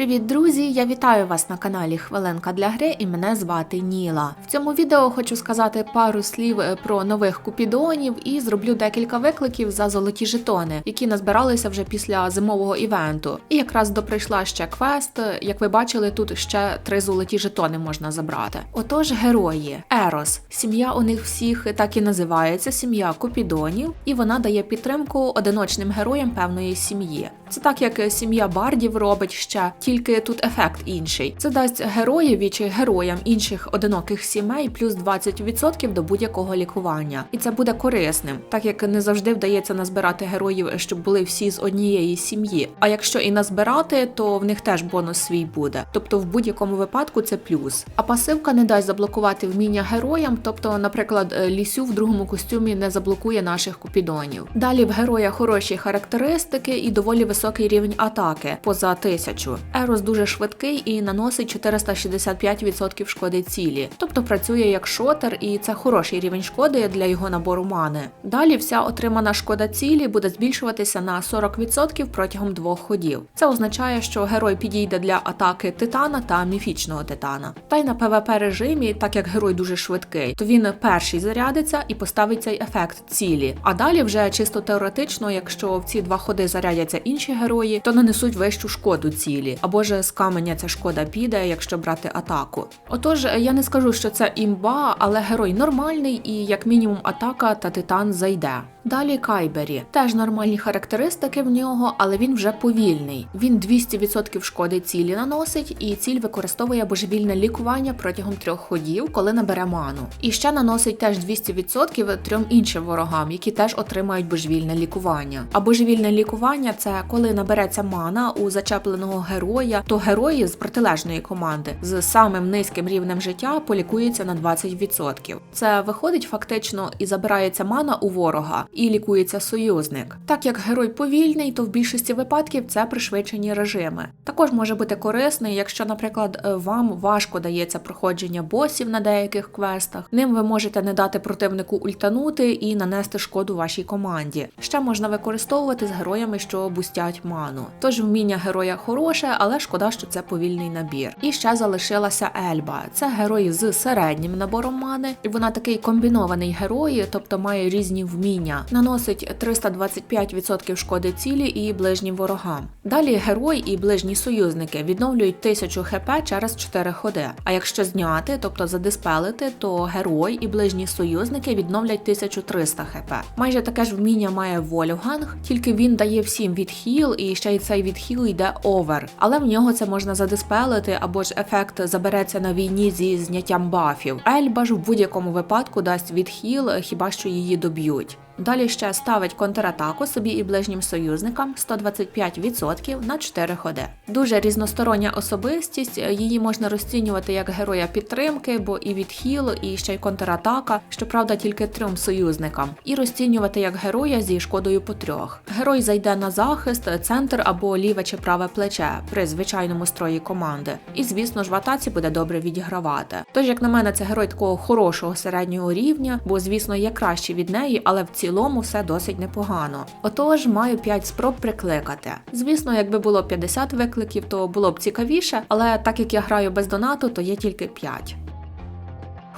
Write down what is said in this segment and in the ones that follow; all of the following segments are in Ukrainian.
Привіт, друзі! Я вітаю вас на каналі Хвилинка для гри і мене звати Ніла. В цьому відео хочу сказати пару слів е, про нових купідонів і зроблю декілька викликів за золоті жетони, які назбиралися вже після зимового івенту. І якраз доприйшла ще квест. Як ви бачили, тут ще три золоті жетони можна забрати. Отож, герої Ерос. Сім'я у них всіх так і називається сім'я купідонів, і вона дає підтримку одиночним героям певної сім'ї. Це так як сім'я бардів робить ще, тільки тут ефект інший. Це дасть героєві чи героям інших одиноких сімей плюс 20% до будь-якого лікування. І це буде корисним, так як не завжди вдається назбирати героїв, щоб були всі з однієї сім'ї. А якщо і назбирати, то в них теж бонус свій буде. Тобто в будь-якому випадку це плюс. А пасивка не дасть заблокувати вміння героям, тобто, наприклад, е, лісю в другому костюмі не заблокує наших купідонів. Далі в героя хороші характеристики і доволі високий рівень атаки поза тисячу. Ерос дуже швидкий і наносить 465% шкоди цілі, тобто працює як шотер, і це хороший рівень шкоди для його набору мани. Далі вся отримана шкода цілі буде збільшуватися на 40% протягом двох ходів. Це означає, що герой підійде для атаки титана та міфічного титана. Та й на ПВП режимі, так як герой дуже швидкий, то він перший зарядиться і поставить цей ефект цілі. А далі вже чисто теоретично, якщо в ці два ходи зарядяться інші герої, то нанесуть вищу шкоду цілі, або ж з каменя ця шкода піде, якщо брати атаку. Отож, я не скажу, що це імба, але герой нормальний і як мінімум атака та титан зайде. Далі Кайбері теж нормальні характеристики в нього, але він вже повільний. Він 200% шкоди цілі наносить, і ціль використовує божевільне лікування протягом трьох ходів, коли набере ману. І ще наносить теж 200% трьом іншим ворогам, які теж отримають божевільне лікування. А божевільне лікування це коли набереться мана у зачепленого героя, то герої з протилежної команди з самим низьким рівнем життя полікуються на 20%. Це виходить фактично і забирається мана у ворога і лікується союзник. Так як герой повільний, то в більшості випадків це пришвидшені режими. Також може бути корисний, якщо, наприклад, е, вам важко дається проходження босів на деяких квестах. Ним ви можете не дати противнику ультанути і нанести шкоду вашій команді. Ще можна використовувати з героями, що бустять ману. Тож вміння героя хороше, але шкода, що це повільний набір. І ще залишилася Ельба. Це герой з середнім набором мани, і вона такий комбінований герой, тобто має різні вміння. Наносить 325% шкоди цілі і ближнім ворогам. Далі герой і ближні союзники відновлюють 1000 хп через 4 ходи. А якщо зняти, тобто задиспелити, то герой і ближні союзники відновлять 1300 хп. Майже таке ж вміння має Вольфганг, тільки він дає всім відхіл, і ще й цей відхіл йде овер. Але в нього це можна задиспелити, або ж ефект забереться на війні зі зняттям бафів. Ельба ж в будь-якому випадку дасть відхіл, хіба що її доб'ють. Далі ще ставить контратаку собі і ближнім союзникам 125% на 4 ходи. Дуже різностороння особистість, її можна розцінювати як героя підтримки, бо і відхіл, і ще й контратака, щоправда, тільки трьом союзникам, і розцінювати як героя зі шкодою по трьох. Герой зайде на захист, центр або ліве чи праве плече при звичайному строї команди. І, звісно ж, в атаці буде добре відігравати. Тож, як на мене, це герой такого хорошого середнього рівня, бо, звісно, є краще від неї, але в цілому все досить непогано. Отож, маю 5 спроб прикликати. Звісно, якби було 50 викликів, то було б цікавіше, але так як я граю без донату, то є тільки 5.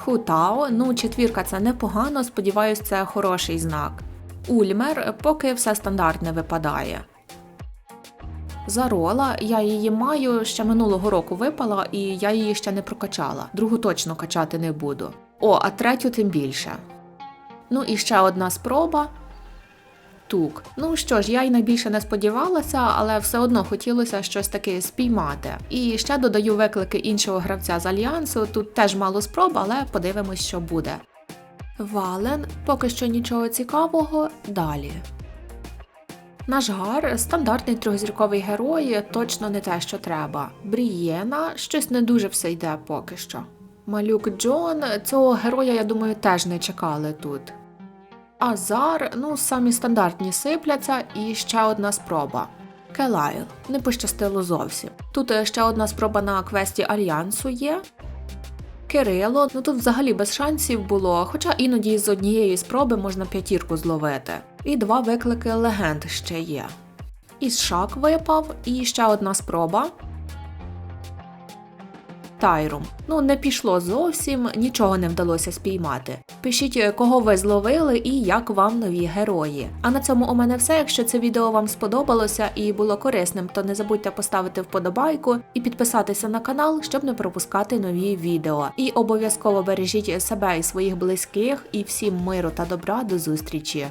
Хутао, ну четвірка це непогано, сподіваюсь, це хороший знак. Ульмер, поки все стандартне випадає. Зарола, я її маю, ще минулого року випала, і я її ще не прокачала. Другу точно качати не буду. О, а третю тим більше. Ну і ще одна спроба. Тук. Ну що ж, я й найбільше не сподівалася, але все одно хотілося щось таке спіймати. І ще додаю виклики іншого гравця з альянсу. Тут теж мало спроб, але подивимось, що буде. Вален, поки що нічого цікавого, далі. Наш гар стандартний трьохзірковий герой, точно не те, що треба. Брієна, щось не дуже все йде поки що. Малюк Джон, цього героя, я думаю, теж не чекали тут. Азар, ну, самі стандартні сипляться, і ще одна спроба. Келайл, не пощастило зовсім. Тут е, ще одна спроба на квесті Альянсу є. Кирило, ну тут взагалі без шансів було, хоча іноді з однієї спроби можна п'ятірку зловити. І два виклики легенд ще є. Із шак випав, і ще одна спроба. Тайрум. Ну не пішло зовсім, нічого не вдалося спіймати. Пишіть, кого ви зловили і як вам нові герої. А на цьому у мене все. Якщо це відео вам сподобалося і було корисним, то не забудьте поставити вподобайку і підписатися на канал, щоб не пропускати нові відео. І обов'язково бережіть себе і своїх близьких, і всім миру та добра до зустрічі.